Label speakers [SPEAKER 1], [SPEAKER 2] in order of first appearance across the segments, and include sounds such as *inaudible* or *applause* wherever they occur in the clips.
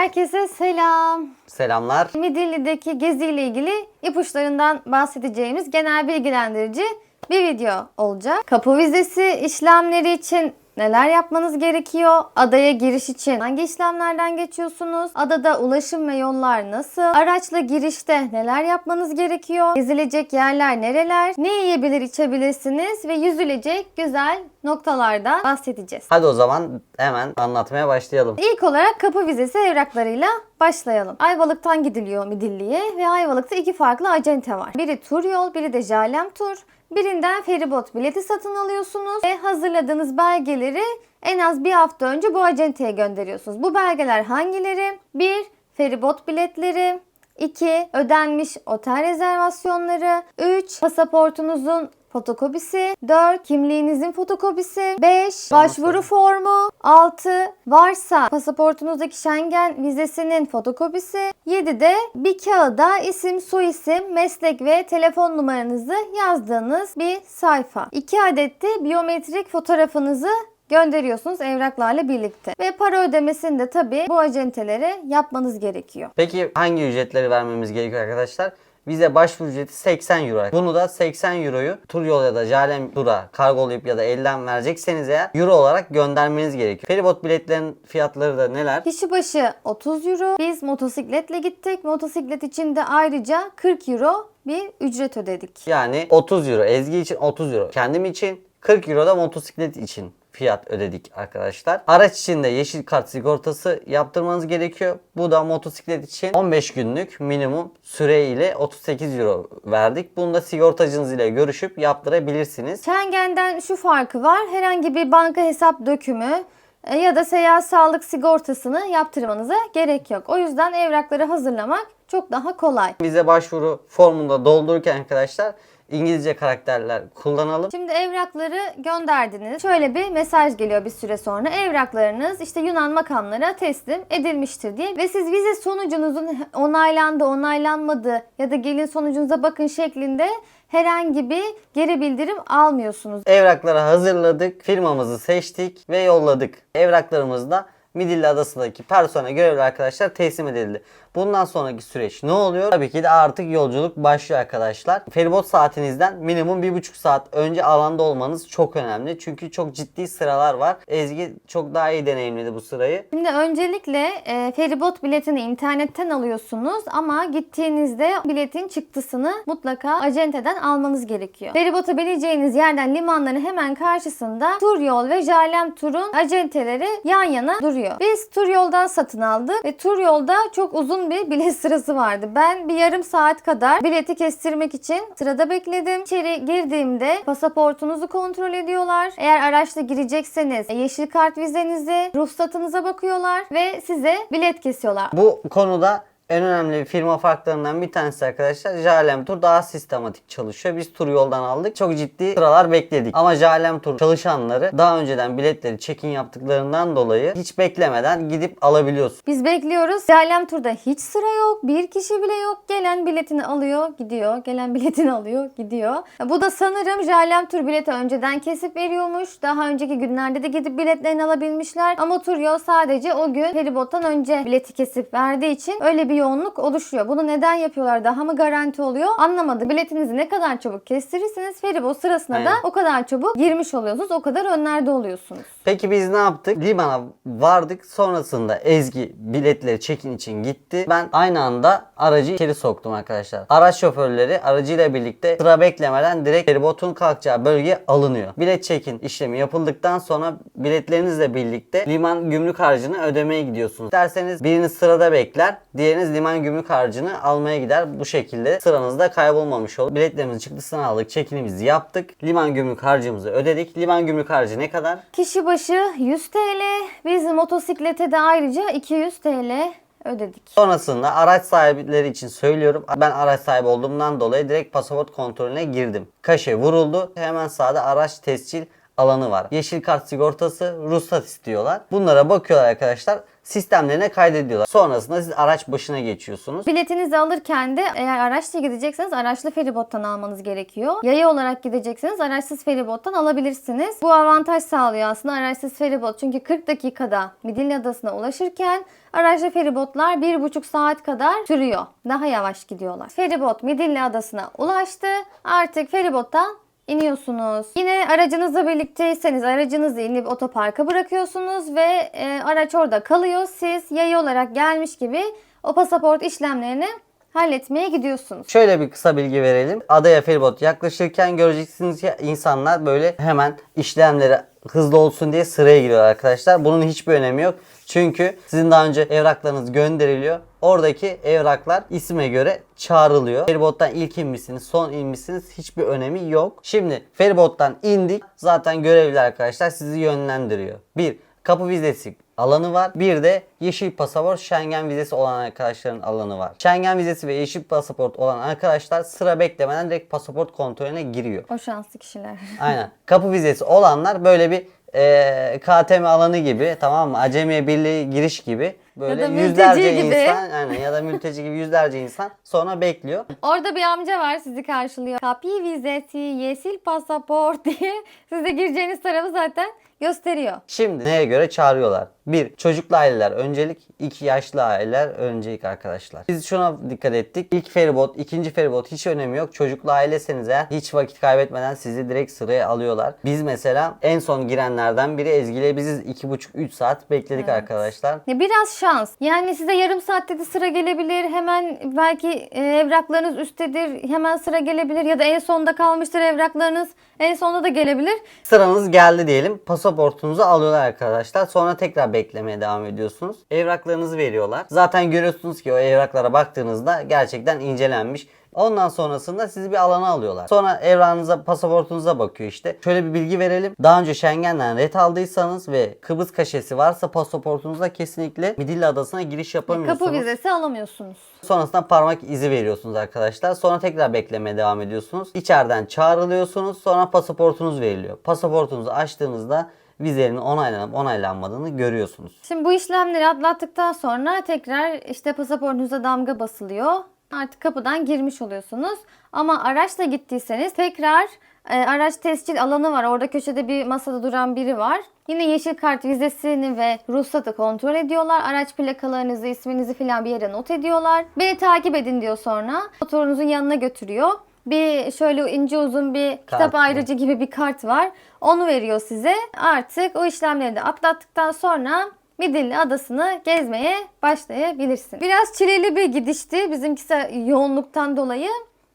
[SPEAKER 1] Herkese selam.
[SPEAKER 2] Selamlar.
[SPEAKER 1] Midilli'deki gezi ile ilgili ipuçlarından bahsedeceğimiz genel bilgilendirici bir video olacak. Kapı vizesi işlemleri için neler yapmanız gerekiyor? Adaya giriş için hangi işlemlerden geçiyorsunuz? Adada ulaşım ve yollar nasıl? Araçla girişte neler yapmanız gerekiyor? Gezilecek yerler nereler? Ne yiyebilir içebilirsiniz? Ve yüzülecek güzel noktalardan bahsedeceğiz.
[SPEAKER 2] Hadi o zaman hemen anlatmaya başlayalım.
[SPEAKER 1] İlk olarak kapı vizesi evraklarıyla başlayalım. Ayvalık'tan gidiliyor Midilli'ye ve Ayvalık'ta iki farklı acente var. Biri tur yol, biri de Jalem tur. Birinden feribot bileti satın alıyorsunuz ve hazırladığınız belgeleri en az bir hafta önce bu acenteye gönderiyorsunuz. Bu belgeler hangileri? 1. Feribot biletleri 2. Ödenmiş otel rezervasyonları 3. Pasaportunuzun fotokopisi 4. Kimliğinizin fotokopisi 5. Başvuru formu 6. Varsa pasaportunuzdaki Schengen vizesinin fotokopisi 7 de bir kağıda isim, soyisim, meslek ve telefon numaranızı yazdığınız bir sayfa. 2 adet de biyometrik fotoğrafınızı gönderiyorsunuz evraklarla birlikte. Ve para ödemesini de tabii bu acentelere yapmanız gerekiyor.
[SPEAKER 2] Peki hangi ücretleri vermemiz gerekiyor arkadaşlar? Vize başvuru ücreti 80 euro. Bunu da 80 euroyu tur yol ya da Jalem tura kargolayıp ya da elden verecekseniz eğer euro olarak göndermeniz gerekiyor. Feribot biletlerin fiyatları da neler?
[SPEAKER 1] Kişi başı 30 euro. Biz motosikletle gittik. Motosiklet için de ayrıca 40 euro bir ücret ödedik.
[SPEAKER 2] Yani 30 euro. Ezgi için 30 euro. Kendim için 40 euro da motosiklet için fiyat ödedik arkadaşlar. Araç için de yeşil kart sigortası yaptırmanız gerekiyor. Bu da motosiklet için 15 günlük minimum süre ile 38 euro verdik. Bunu da sigortacınız ile görüşüp yaptırabilirsiniz.
[SPEAKER 1] Schengen'den şu farkı var. Herhangi bir banka hesap dökümü e, ya da seyahat sağlık sigortasını yaptırmanıza gerek yok. O yüzden evrakları hazırlamak çok daha kolay.
[SPEAKER 2] Vize başvuru formunda doldururken arkadaşlar İngilizce karakterler kullanalım.
[SPEAKER 1] Şimdi evrakları gönderdiniz. Şöyle bir mesaj geliyor bir süre sonra. Evraklarınız işte Yunan makamlara teslim edilmiştir diye. Ve siz vize sonucunuzun onaylandı, onaylanmadı ya da gelin sonucunuza bakın şeklinde herhangi bir geri bildirim almıyorsunuz.
[SPEAKER 2] Evrakları hazırladık, firmamızı seçtik ve yolladık. Evraklarımız da Midilli Adası'ndaki personel görevli arkadaşlar teslim edildi. Bundan sonraki süreç ne oluyor? Tabii ki de artık yolculuk başlıyor arkadaşlar. Feribot saatinizden minimum 1,5 saat önce alanda olmanız çok önemli. Çünkü çok ciddi sıralar var. Ezgi çok daha iyi deneyimledi bu sırayı.
[SPEAKER 1] Şimdi öncelikle e, feribot biletini internetten alıyorsunuz ama gittiğinizde biletin çıktısını mutlaka acenteden almanız gerekiyor. Feribota bineceğiniz yerden limanların hemen karşısında tur yol ve Jalem turun acenteleri yan yana duruyor. Biz tur yoldan satın aldık ve tur yolda çok uzun bir bilet sırası vardı. Ben bir yarım saat kadar bileti kestirmek için sırada bekledim. İçeri girdiğimde pasaportunuzu kontrol ediyorlar. Eğer araçla girecekseniz yeşil kart vizenizi, ruhsatınıza bakıyorlar ve size bilet kesiyorlar.
[SPEAKER 2] Bu konuda en önemli firma farklarından bir tanesi arkadaşlar Jalem Tur daha sistematik çalışıyor. Biz tur yoldan aldık. Çok ciddi sıralar bekledik. Ama Jalem Tur çalışanları daha önceden biletleri check-in yaptıklarından dolayı hiç beklemeden gidip alabiliyorsun.
[SPEAKER 1] Biz bekliyoruz. Jalem turda hiç sıra yok. Bir kişi bile yok. Gelen biletini alıyor, gidiyor. Gelen biletini alıyor, gidiyor. Bu da sanırım Jalem tur bileti önceden kesip veriyormuş. Daha önceki günlerde de gidip biletlerini alabilmişler. Ama tur yol sadece o gün feribottan önce bileti kesip verdiği için öyle bir yoğunluk oluşuyor. Bunu neden yapıyorlar? Daha mı garanti oluyor? Anlamadım. Biletinizi ne kadar çabuk kestirirseniz feribot sırasına da
[SPEAKER 2] Aynen.
[SPEAKER 1] o kadar çabuk girmiş oluyorsunuz. O kadar önlerde oluyorsunuz.
[SPEAKER 2] Peki biz ne yaptık? Limana vardık. Sonrasında Ezgi biletleri check-in için gitti. Ben aynı anda aracı içeri soktum arkadaşlar. Araç şoförleri aracıyla birlikte sıra beklemeden direkt feribotun kalkacağı bölgeye alınıyor. Bilet check-in işlemi yapıldıktan sonra biletlerinizle birlikte liman gümrük harcını ödemeye gidiyorsunuz. Derseniz biriniz sırada bekler, diğeriniz liman gümrük harcını almaya gider. Bu şekilde sıranızda kaybolmamış olur. Biletlerimizin çıktısını aldık, check-in'imizi yaptık. Liman gümrük harcımızı ödedik. Liman gümrük harcı ne kadar?
[SPEAKER 1] Kişi başı 100 TL. Biz motosiklete de ayrıca 200 TL ödedik.
[SPEAKER 2] Sonrasında araç sahipleri için söylüyorum. Ben araç sahibi olduğumdan dolayı direkt pasaport kontrolüne girdim. Kaşe vuruldu. Hemen sağda araç tescil alanı var. Yeşil kart sigortası, ruhsat istiyorlar. Bunlara bakıyorlar arkadaşlar. sistemlerine kaydediyorlar. Sonrasında siz araç başına geçiyorsunuz.
[SPEAKER 1] Biletinizi alırken de eğer araçla gidecekseniz araçlı feribottan almanız gerekiyor. Yaya olarak gidecekseniz araçsız feribottan alabilirsiniz. Bu avantaj sağlıyor aslında araçsız feribot. Çünkü 40 dakikada Midilli Adası'na ulaşırken araçlı feribotlar 1,5 saat kadar sürüyor. Daha yavaş gidiyorlar. Feribot Midilli Adası'na ulaştı. Artık feribottan iniyorsunuz. Yine aracınızla birlikteyseniz aracınızı inip otoparka bırakıyorsunuz ve e, araç orada kalıyor. Siz yaya olarak gelmiş gibi o pasaport işlemlerini halletmeye gidiyorsunuz.
[SPEAKER 2] Şöyle bir kısa bilgi verelim. Adaya feribot yaklaşırken göreceksiniz ki insanlar böyle hemen işlemleri hızlı olsun diye sıraya giriyor arkadaşlar. Bunun hiçbir önemi yok. Çünkü sizin daha önce evraklarınız gönderiliyor. Oradaki evraklar isme göre çağrılıyor. Feribottan ilk inmişsiniz, son inmişsiniz hiçbir önemi yok. Şimdi feribottan indik. Zaten görevli arkadaşlar sizi yönlendiriyor. Bir, kapı vizesi alanı var. Bir de yeşil pasaport Schengen vizesi olan arkadaşların alanı var. Schengen vizesi ve yeşil pasaport olan arkadaşlar sıra beklemeden direkt pasaport kontrolüne giriyor.
[SPEAKER 1] O şanslı kişiler. *laughs*
[SPEAKER 2] Aynen. Kapı vizesi olanlar böyle bir e, KTM alanı gibi tamam mı? Acemiye Birliği giriş gibi böyle
[SPEAKER 1] Ya da
[SPEAKER 2] yüzlerce
[SPEAKER 1] gibi.
[SPEAKER 2] insan aynen ya da mülteci gibi yüzlerce insan sonra bekliyor.
[SPEAKER 1] Orada bir amca var sizi karşılıyor. Kapı vizesi, yeşil pasaport diye size gireceğiniz tarafı zaten gösteriyor.
[SPEAKER 2] Şimdi neye göre çağırıyorlar? Bir, çocuklu aileler öncelik. iki yaşlı aileler öncelik arkadaşlar. Biz şuna dikkat ettik. İlk feribot, ikinci feribot hiç önemi yok. Çocuklu aileseniz eğer hiç vakit kaybetmeden sizi direkt sıraya alıyorlar. Biz mesela en son girenlerden biri Ezgi'yle biziz 2,5-3 saat bekledik
[SPEAKER 1] Evet.
[SPEAKER 2] arkadaşlar.
[SPEAKER 1] Ya biraz şans. Yani size yarım saatte de sıra gelebilir. Hemen belki e, evraklarınız üsttedir. Hemen sıra gelebilir. Ya da en sonda kalmıştır evraklarınız. En sonda da gelebilir.
[SPEAKER 2] Sıranız geldi diyelim. Pasaportunuzu alıyorlar arkadaşlar. Sonra tekrar beklemeye devam ediyorsunuz. Evraklarınızı veriyorlar. Zaten görüyorsunuz ki o evraklara baktığınızda gerçekten incelenmiş. Ondan sonrasında sizi bir alana alıyorlar. Sonra evrağınıza, pasaportunuza bakıyor işte. Şöyle bir bilgi verelim. Daha önce Schengen'den ret aldıysanız ve Kıbrıs kaşesi varsa pasaportunuzda kesinlikle Midilli Adası'na giriş yapamıyorsunuz.
[SPEAKER 1] Kapı vizesi alamıyorsunuz.
[SPEAKER 2] Sonrasında parmak izi veriyorsunuz arkadaşlar. Sonra tekrar beklemeye devam ediyorsunuz. İçeriden çağrılıyorsunuz. Sonra pasaportunuz veriliyor. Pasaportunuzu açtığınızda vizenin onaylanıp onaylanmadığını görüyorsunuz.
[SPEAKER 1] Şimdi bu işlemleri atlattıktan sonra tekrar işte pasaportunuza damga basılıyor. Artık kapıdan girmiş oluyorsunuz. Ama araçla gittiyseniz tekrar e, araç tescil alanı var. Orada köşede bir masada duran biri var. Yine yeşil kart vizesini ve ruhsatı kontrol ediyorlar. Araç plakalarınızı, isminizi falan bir yere not ediyorlar. Beni takip edin diyor sonra. Motorunuzun yanına götürüyor. Bir şöyle ince uzun bir kitap
[SPEAKER 2] mı?
[SPEAKER 1] ayrıcı gibi bir kart var. Onu veriyor size. Artık o işlemleri de atlattıktan sonra Midilli Adası'nı gezmeye başlayabilirsin. Biraz çileli bir gidişti bizimkisi yoğunluktan dolayı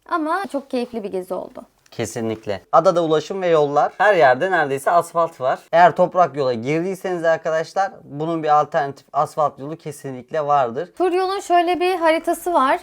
[SPEAKER 1] ama çok keyifli bir gezi oldu.
[SPEAKER 2] Kesinlikle. Adada ulaşım ve yollar her yerde neredeyse asfalt var. Eğer toprak yola girdiyseniz arkadaşlar bunun bir alternatif asfalt yolu kesinlikle vardır.
[SPEAKER 1] Tur yolun şöyle bir haritası var.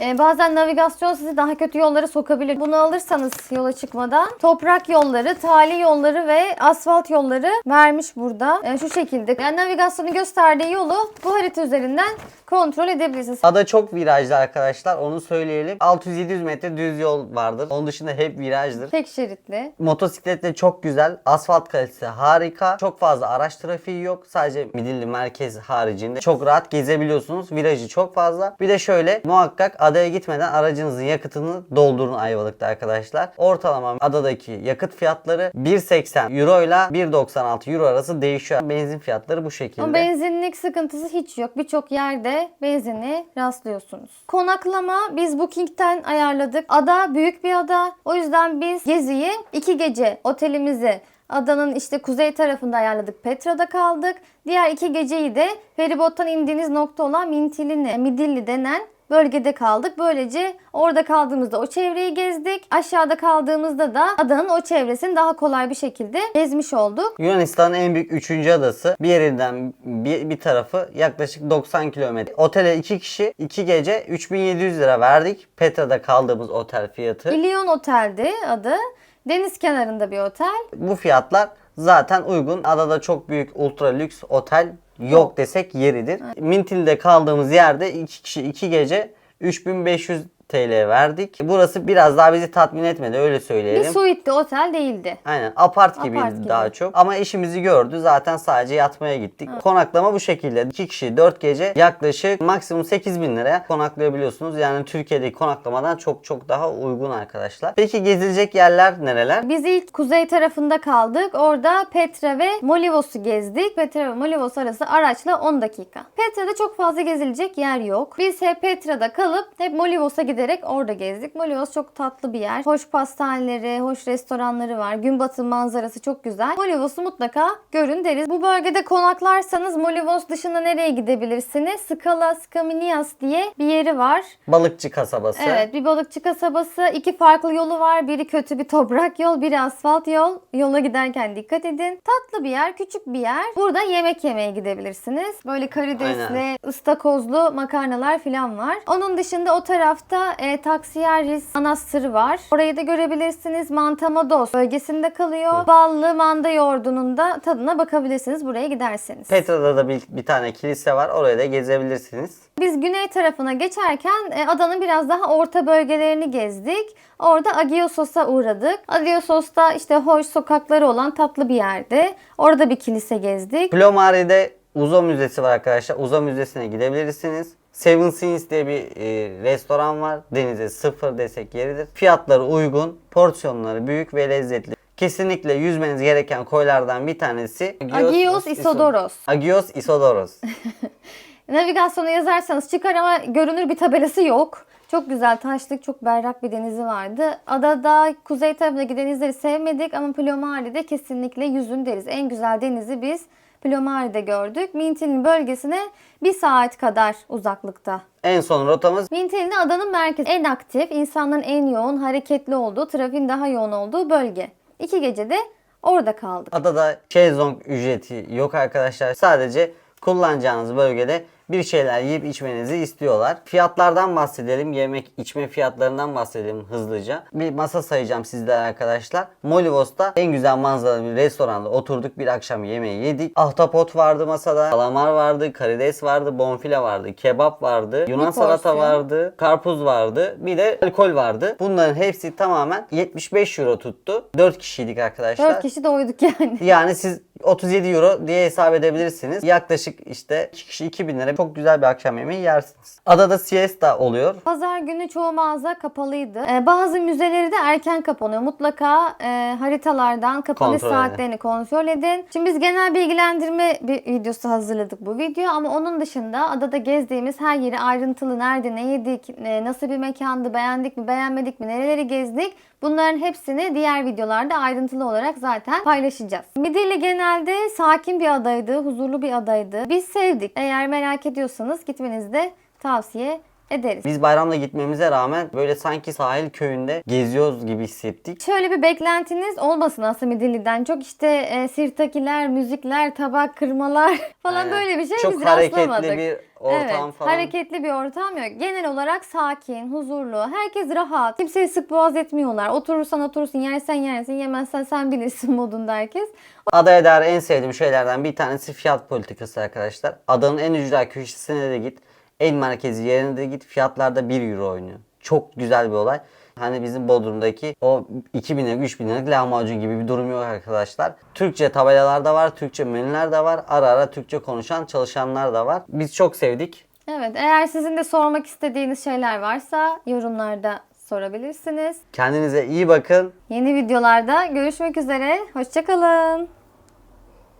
[SPEAKER 1] Ee, bazen navigasyon sizi daha kötü yollara sokabilir. Bunu alırsanız yola çıkmadan toprak yolları, tali yolları ve asfalt yolları vermiş burada. Ee, şu şekilde. Yani navigasyonu gösterdiği yolu bu harita üzerinden kontrol edebilirsiniz.
[SPEAKER 2] Ada çok virajlı arkadaşlar onu söyleyelim. 600-700 metre düz yol vardır. Onun dışında hep virajdır.
[SPEAKER 1] Tek şeritli.
[SPEAKER 2] Motosikletle çok güzel. Asfalt kalitesi harika. Çok fazla araç trafiği yok. Sadece Midilli merkez haricinde çok rahat gezebiliyorsunuz. Virajı çok fazla. Bir de şöyle muhakkak adaya gitmeden aracınızın yakıtını doldurun Ayvalık'ta arkadaşlar. Ortalama adadaki yakıt fiyatları 1.80 euro ile 1.96 euro arası değişiyor. Benzin fiyatları bu şekilde.
[SPEAKER 1] Benzinlik sıkıntısı hiç yok. Birçok yerde benzinli rastlıyorsunuz. Konaklama biz Booking'ten ayarladık. Ada büyük bir ada. O yüzden biz geziyi iki gece otelimizi adanın işte kuzey tarafında ayarladık. Petra'da kaldık. Diğer iki geceyi de feribottan indiğiniz nokta olan Mintilini, Midilli denen bölgede kaldık. Böylece orada kaldığımızda o çevreyi gezdik. Aşağıda kaldığımızda da adanın o çevresini daha kolay bir şekilde gezmiş olduk.
[SPEAKER 2] Yunanistan'ın en büyük 3. adası. Bir yerinden bir, bir tarafı yaklaşık 90 kilometre. Otele 2 kişi 2 gece 3700 lira verdik. Petra'da kaldığımız otel fiyatı.
[SPEAKER 1] İlyon Otel'di adı. Deniz kenarında bir otel.
[SPEAKER 2] Bu fiyatlar zaten uygun. Adada çok büyük ultra lüks otel yok desek yeridir. Mintil'de kaldığımız yerde 2 kişi 2 gece 3500 TL verdik. Burası biraz daha bizi tatmin etmedi öyle
[SPEAKER 1] Bir
[SPEAKER 2] söyleyelim.
[SPEAKER 1] suite'di, otel değildi.
[SPEAKER 2] Aynen apart gibiydi
[SPEAKER 1] Apart gibi.
[SPEAKER 2] daha çok. Ama işimizi gördü. Zaten sadece yatmaya gittik. Konaklama bu şekilde. 2 kişi 4 gece yaklaşık maksimum 8 bin liraya konaklayabiliyorsunuz. Yani Türkiye'deki konaklamadan çok çok daha uygun arkadaşlar. Peki gezilecek yerler nereler?
[SPEAKER 1] Biz ilk kuzey tarafında kaldık. Orada Petra ve Molivos'u gezdik. Petra ve Molivos arası araçla 10 dakika. Petra'da çok fazla gezilecek yer yok. Biz hep Petra'da kalıp hep Molivos'a giderek orada gezdik. Molivos çok tatlı bir yer. Hoş pastaneleri, hoş restoranları var. Gün batımı manzarası çok güzel. Molivos'u mutlaka görün deriz. Bu bölgede konaklarsanız Molivos dışında nereye gidebilirsiniz? Skala Skaminias diye bir yeri var.
[SPEAKER 2] Balıkçı kasabası.
[SPEAKER 1] Evet bir balıkçı kasabası. iki farklı yolu var. Biri kötü bir toprak yol, biri asfalt yol. Yola giderken dikkat edin. Tatlı bir yer, küçük bir yer. Burada yemek yemeye gidebilirsiniz. Böyle karidesli, ıstakozlu makarnalar falan var. Onun dışında o tarafta e, Taksiyeris Manastırı var. Orayı da görebilirsiniz. Mantamados bölgesinde kalıyor. Ballı manda yoğurdunun da tadına bakabilirsiniz buraya giderseniz.
[SPEAKER 2] Petra'da da bir, bir tane kilise var. Oraya da gezebilirsiniz.
[SPEAKER 1] Biz güney tarafına geçerken e, adanın biraz daha orta bölgelerini gezdik. Orada Agiosos'a uğradık. Agiosos'ta işte hoş sokakları olan tatlı bir yerde. Orada bir kilise gezdik.
[SPEAKER 2] Plomari'de Uzo Müzesi var arkadaşlar. Uzo Müzesi'ne gidebilirsiniz. Seven Seas diye bir e, restoran var. Denize sıfır desek yeridir. Fiyatları uygun, porsiyonları büyük ve lezzetli. Kesinlikle yüzmeniz gereken koylardan bir tanesi
[SPEAKER 1] Agios Isodoros.
[SPEAKER 2] Agios Isodoros. *laughs*
[SPEAKER 1] Navigasyonu yazarsanız çıkar ama görünür bir tabelası yok. Çok güzel taşlık, çok berrak bir denizi vardı. Adada kuzey tarafındaki denizleri sevmedik ama Plomari'de kesinlikle yüzün deriz. En güzel denizi biz Plomari'de gördük. Mintil'in bölgesine bir saat kadar uzaklıkta.
[SPEAKER 2] en son rotamız
[SPEAKER 1] Mintil'in adanın merkezi. En aktif, insanların en yoğun, hareketli olduğu, trafiğin daha yoğun olduğu bölge. İki gece de orada kaldık.
[SPEAKER 2] Adada şezlong ücreti yok arkadaşlar. Sadece kullanacağınız bölgede bir şeyler yiyip içmenizi istiyorlar. Fiyatlardan bahsedelim. Yemek içme fiyatlarından bahsedelim hızlıca. Bir masa sayacağım sizlere arkadaşlar. Molivos'ta en güzel manzaralı bir restoranda oturduk. Bir akşam yemeği yedik. Ahtapot vardı masada. Kalamar vardı. Karides vardı. Bonfile vardı. Kebap vardı. Yunan
[SPEAKER 1] Bir
[SPEAKER 2] salata
[SPEAKER 1] porsiyon.
[SPEAKER 2] vardı. Karpuz vardı. Bir de alkol vardı. Bunların hepsi tamamen 75 euro tuttu. 4 kişiydik arkadaşlar.
[SPEAKER 1] Dört kişi doyduk yani.
[SPEAKER 2] Yani siz 37 euro diye hesap edebilirsiniz. Yaklaşık işte 2 kişi 2000 lira çok güzel bir akşam yemeği yersiniz. Adada siesta oluyor.
[SPEAKER 1] Pazar günü çoğu mağaza kapalıydı. Ee, bazı müzeleri de erken kapanıyor. Mutlaka e, haritalardan kapalı
[SPEAKER 2] Kontrol edin.
[SPEAKER 1] saatlerini kontrol edin. Şimdi biz genel bilgilendirme bir videosu hazırladık bu video ama onun dışında adada gezdiğimiz her yeri ayrıntılı nerede ne yedik, e, nasıl bir mekandı, beğendik mi, beğenmedik mi, nereleri gezdik Bunların hepsini diğer videolarda ayrıntılı olarak zaten paylaşacağız. Midilli genelde sakin bir adaydı, huzurlu bir adaydı. Biz sevdik. Eğer merak ediyorsanız gitmenizi de tavsiye ederiz.
[SPEAKER 2] Biz bayramda gitmemize rağmen böyle sanki sahil köyünde geziyoruz gibi hissettik.
[SPEAKER 1] Şöyle bir beklentiniz olmasın aslında Midilli'den. Çok işte e, sirtakiler, müzikler, tabak kırmalar *laughs* falan
[SPEAKER 2] Aynen.
[SPEAKER 1] böyle bir şey
[SPEAKER 2] Çok
[SPEAKER 1] biz
[SPEAKER 2] hareketli bir ortam
[SPEAKER 1] evet,
[SPEAKER 2] falan.
[SPEAKER 1] hareketli bir ortam yok. Genel olarak sakin, huzurlu. Herkes rahat. Kimseyi sık boğaz etmiyorlar. Oturursan oturursun, yersen yersin, yemezsen sen bilirsin *laughs* modunda herkes.
[SPEAKER 2] Adaya dair en sevdiğim şeylerden bir tanesi fiyat politikası arkadaşlar. Adanın en ücra köşesine de git. En merkezi yerine de git. Fiyatlarda 1 euro oynuyor. Çok güzel bir olay. Hani bizim Bodrum'daki o 2000 lira 3000 liralık lahmacun gibi bir durum yok arkadaşlar. Türkçe tabelalar da var, Türkçe menüler de var. Ara ara Türkçe konuşan çalışanlar da var. Biz çok sevdik.
[SPEAKER 1] Evet, eğer sizin de sormak istediğiniz şeyler varsa yorumlarda sorabilirsiniz.
[SPEAKER 2] Kendinize iyi bakın.
[SPEAKER 1] Yeni videolarda görüşmek üzere. Hoşçakalın.